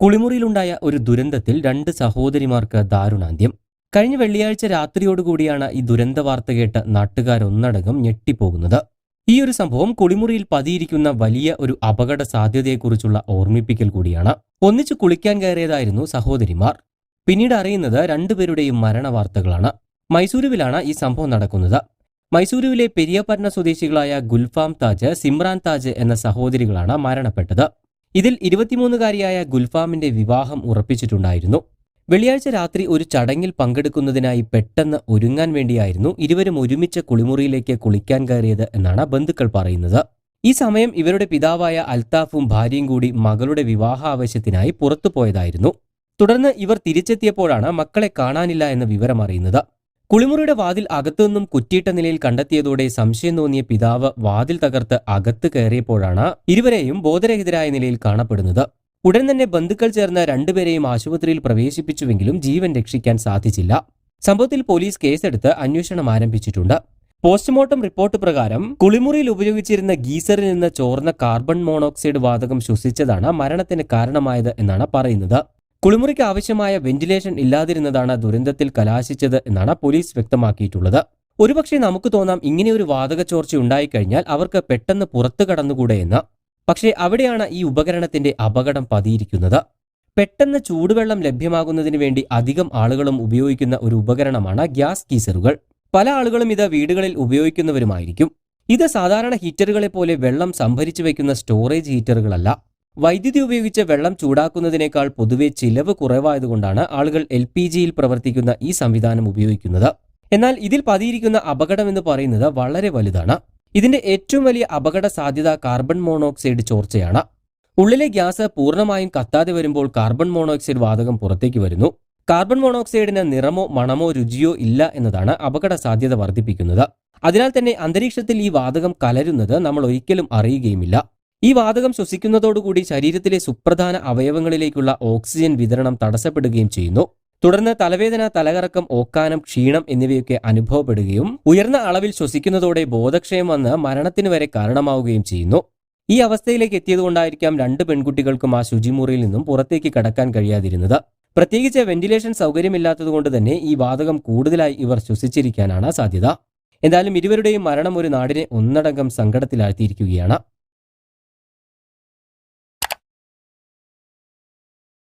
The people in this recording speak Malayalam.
കുളിമുറിയിലുണ്ടായ ഒരു ദുരന്തത്തിൽ രണ്ട് സഹോദരിമാർക്ക് ദാരുണാന്ത്യം. കഴിഞ്ഞ വെള്ളിയാഴ്ച രാത്രിയോടുകൂടിയാണ് ഈ ദുരന്ത വാർത്ത കേട്ട് നാട്ടുകാരൊന്നടങ്കം ഞെട്ടിപ്പോകുന്നത്. ഈ ഒരു സംഭവം കുളിമുറിയിൽ പതിയിരിക്കുന്ന വലിയ ഒരു അപകട സാധ്യതയെക്കുറിച്ചുള്ള ഓർമ്മിപ്പിക്കൽ കൂടിയാണ്. ഒന്നിച്ചു കുളിക്കാൻ കയറിയതായിരുന്നു സഹോദരിമാർ. പിന്നീട് അറിയുന്നത് രണ്ടുപേരുടെയും മരണവാർത്തകളാണ് മൈസൂരുവിലാണ് ഈ സംഭവം നടക്കുന്നത്. മൈസൂരുവിലെ പെരിയപർണ സ്വദേശികളായ ഗുൽഫാം താജ് സിമ്രാൻ താജ് എന്ന സഹോദരികളാണ് മരണപ്പെട്ടത്. ഇതിൽ ഇരുപത്തിമൂന്നുകാരിയായ ഗുൽഫാമിന്റെ വിവാഹം ഉറപ്പിച്ചിട്ടുണ്ടായിരുന്നു. വെള്ളിയാഴ്ച രാത്രി ഒരു ചടങ്ങിൽ പങ്കെടുക്കുന്നതിനായി പെട്ടെന്ന് ഒരുങ്ങാൻ വേണ്ടിയായിരുന്നു ഇരുവരും ഒരുമിച്ച് കുളിമുറിയിലേക്ക് കുളിക്കാൻ കയറിയത് എന്നാണ് ബന്ധുക്കൾ പറയുന്നത്. ഈ സമയം ഇവരുടെ പിതാവായ അൽത്താഫും ഭാര്യയും കൂടി മകളുടെ വിവാഹ ആവശ്യത്തിനായി പുറത്തുപോയതായിരുന്നു. തുടർന്ന് ഇവർ തിരിച്ചെത്തിയപ്പോഴാണ് മക്കളെ കാണാനില്ല എന്ന വിവരം അറിയുന്നത്. കുളിമുറിയുടെ വാതിൽ അകത്തുനിന്നും കുറ്റിയിട്ട നിലയിൽ കണ്ടെത്തിയതോടെ സംശയം തോന്നിയ പിതാവ് വാതിൽ തകർത്ത് അകത്ത് കയറിയപ്പോഴാണ് ഇരുവരെയും ബോധരഹിതരായ നിലയിൽ കാണപ്പെടുന്നത്. ഉടൻ തന്നെ ബന്ധുക്കൾ ചേർന്ന് രണ്ടുപേരെയും ആശുപത്രിയിൽ പ്രവേശിപ്പിച്ചുവെങ്കിലും ജീവൻ രക്ഷിക്കാൻ സാധിച്ചില്ല. സംഭവത്തിൽ പോലീസ് കേസെടുത്ത് അന്വേഷണം ആരംഭിച്ചിട്ടുണ്ട്. പോസ്റ്റ്മോർട്ടം റിപ്പോർട്ട് പ്രകാരം കുളിമുറിയിൽ ഉപയോഗിച്ചിരുന്ന ഗീസറിൽ നിന്ന് ചോർന്ന കാർബൺ മോണോക്സൈഡ് വാതകം ശ്വസിച്ചതാണ് മരണത്തിന് കാരണമായത് എന്നാണ് പറയുന്നത്. കുളിമുറിക്ക് ആവശ്യമായ വെന്റിലേഷൻ ഇല്ലാതിരുന്നതാണ് ദുരന്തത്തിൽ കലാശിച്ചത് എന്നാണ് പോലീസ് വ്യക്തമാക്കിയിട്ടുള്ളത്. ഒരുപക്ഷെ നമുക്ക് തോന്നാം ഇങ്ങനെയൊരു വാതക ചോർച്ച ഉണ്ടായിക്കഴിഞ്ഞാൽ അവർക്ക് പെട്ടെന്ന് പുറത്തു കടന്നുകൂടെ എന്ന്. പക്ഷേ അവിടെയാണ് ഈ ഉപകരണത്തിന്റെ അപകടം പതിയിരിക്കുന്നത്. പെട്ടെന്ന് ചൂടുവെള്ളം ലഭ്യമാകുന്നതിന് വേണ്ടി അധികം ആളുകളും ഉപയോഗിക്കുന്ന ഒരു ഉപകരണമാണ് ഗ്യാസ് ഗീസറുകൾ പല ആളുകളും ഇത് വീടുകളിൽ ഉപയോഗിക്കുന്നവരുമായിരിക്കും. ഇത് സാധാരണ ഹീറ്ററുകളെ പോലെ വെള്ളം സംഭരിച്ചു വയ്ക്കുന്ന സ്റ്റോറേജ് ഹീറ്ററുകളല്ല. വൈദ്യുതി ഉപയോഗിച്ച് വെള്ളം ചൂടാക്കുന്നതിനേക്കാൾ പൊതുവെ ചിലവ് കുറവായതുകൊണ്ടാണ് ആളുകൾ എൽ പി ജിയിൽ പ്രവർത്തിക്കുന്ന ഈ സംവിധാനം ഉപയോഗിക്കുന്നത്. എന്നാൽ ഇതിൽ പതിയിരിക്കുന്ന അപകടം എന്ന് പറയുന്നത് വളരെ വലുതാണ്. ഇതിന്റെ ഏറ്റവും വലിയ അപകട സാധ്യത കാർബൺ മോണോക്സൈഡ് ചോർച്ചയാണ്. ഉള്ളിലെ ഗ്യാസ് പൂർണമായും കത്താതെ വരുമ്പോൾ കാർബൺ മോണോക്സൈഡ് വാതകം പുറത്തേക്ക് വരുന്നു. കാർബൺ മോണോക്സൈഡിന് നിറമോ മണമോ രുചിയോ ഇല്ല എന്നതാണ് അപകട സാധ്യത വർദ്ധിപ്പിക്കുന്നത്. അതിനാൽ തന്നെ അന്തരീക്ഷത്തിൽ ഈ വാതകം കലരുന്നത് നമ്മൾ ഒരിക്കലും അറിയുകയുമില്ല. ഈ വാതകം ശ്വസിക്കുന്നതോടുകൂടി ശരീരത്തിലെ സുപ്രധാന അവയവങ്ങളിലേക്കുള്ള ഓക്സിജൻ വിതരണം തടസ്സപ്പെടുകയും ചെയ്യുന്നു. തുടർന്ന് തലവേദന തലകറക്കം ഓക്കാനം ക്ഷീണം എന്നിവയൊക്കെ അനുഭവപ്പെടുകയും ഉയർന്ന അളവിൽ ശ്വസിക്കുന്നതോടെ ബോധക്ഷയം വന്ന് മരണത്തിന് വരെ കാരണമാവുകയും ചെയ്യുന്നു. ഈ അവസ്ഥയിലേക്ക് എത്തിയതുകൊണ്ടായിരിക്കാം രണ്ട് പെൺകുട്ടികൾക്കും ആ ശുചിമുറിയിൽ നിന്നും പുറത്തേക്ക് കടക്കാൻ കഴിയാതിരുന്നത്. പ്രത്യേകിച്ച് വെന്റിലേഷൻ സൗകര്യമില്ലാത്തതുകൊണ്ട് തന്നെ ഈ വാതകം കൂടുതലായി ഇവർ ശ്വസിച്ചിരിക്കാനാണ് സാധ്യത. എന്തായാലും ഇരുവരുടെയും മരണം ഒരു നാടിനെ ഒന്നടങ്കം സങ്കടത്തിലാഴ്ത്തിയിരിക്കുകയാണ്.